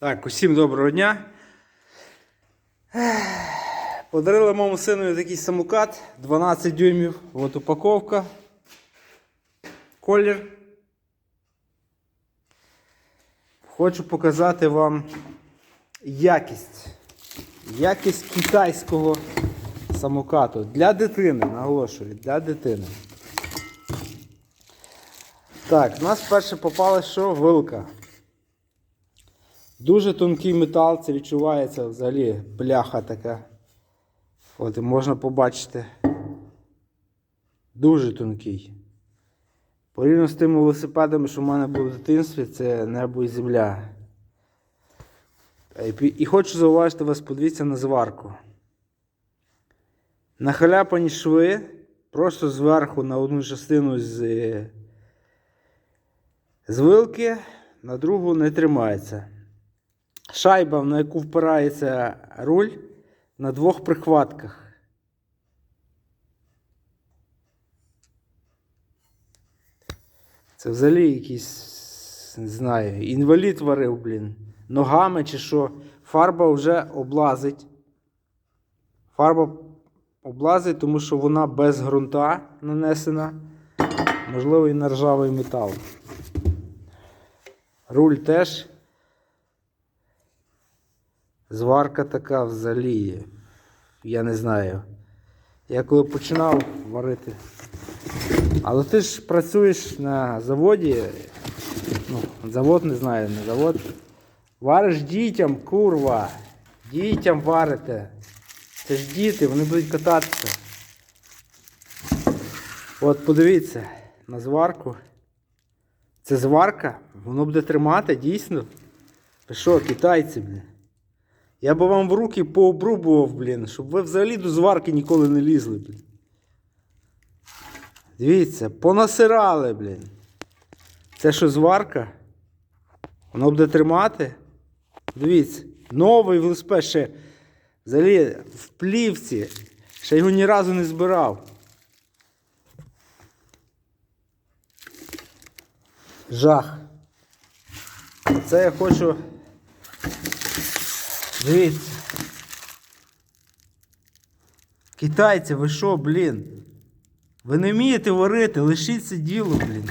Так, усім доброго дня. Подарили моєму сину такий самокат 12 дюймів. От упаковка. Колір. Хочу показати вам якість. Якість китайського самокату. Для дитини, наголошую, для дитини. Так, у нас перше попало що? Вилка. Дуже тонкий метал, це відчувається взагалі бляха така. От можна побачити. Дуже тонкий. Порівняно з тими велосипедами, що в мене були в дитинстві, це небо і земля. І хочу зауважити вас, подивіться на зварку. Нахаляпані шви просто зверху на одну частину з, е, з вилки, на другу не тримається. Шайба, на яку впирається руль, на двох прихватках. Це взагалі якийсь, не знаю, інвалід варив, блін. Ногами чи що. Фарба вже облазить. Фарба облазить, тому що вона без ґрунта нанесена. Можливо, і на ржавий метал. Руль теж. Зварка така взагалі. Я не знаю. Я коли починав варити. Але ти ж працюєш на заводі. Ну, завод не знаю, не завод. Вариш дітям, курва. Дітям варите. Це ж діти, вони будуть кататися. От подивіться на зварку. Це зварка, воно буде тримати дійсно. Ви що, китайці, блін? Я би вам в руки пообрубував, блін, щоб ви взагалі до зварки ніколи не лізли, блін. Дивіться, понасирали, блін. Це що зварка? Воно буде тримати. Дивіться, новий велосипед ще взагалі в плівці. Ще його ні разу не збирав. Жах. Це я хочу. Дивіться. Китайці, ви що, блін? Ви не вмієте варити, лишіть це діло, блін.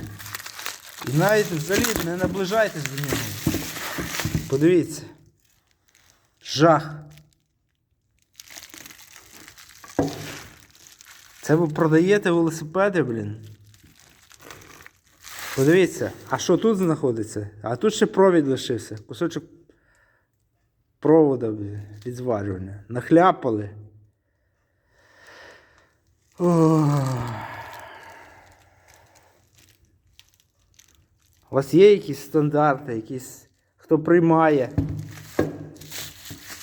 І навіть взагалі не наближайтесь до нього. Подивіться. Жах. Це ви продаєте велосипеди, блін. Подивіться, а що тут знаходиться? А тут ще провід лишився. Кусочок провода від зварювання. Нахляпали. Ох. У вас є якісь стандарти, якісь, хто приймає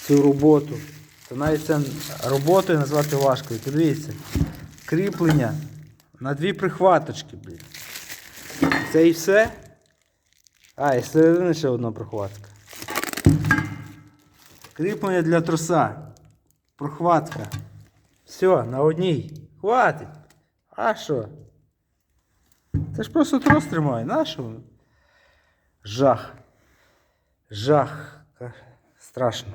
цю роботу, то навіть це роботою назвати важко. Подивіться, кріплення на дві прихваточки, блін. Це і все. А, і середини ще одна прихватка. Кріплення для труса. Прохватка. Все, на одній. Хватить. А що? Це ж просто трос тримає. На що? Жах. Жах. Страшно.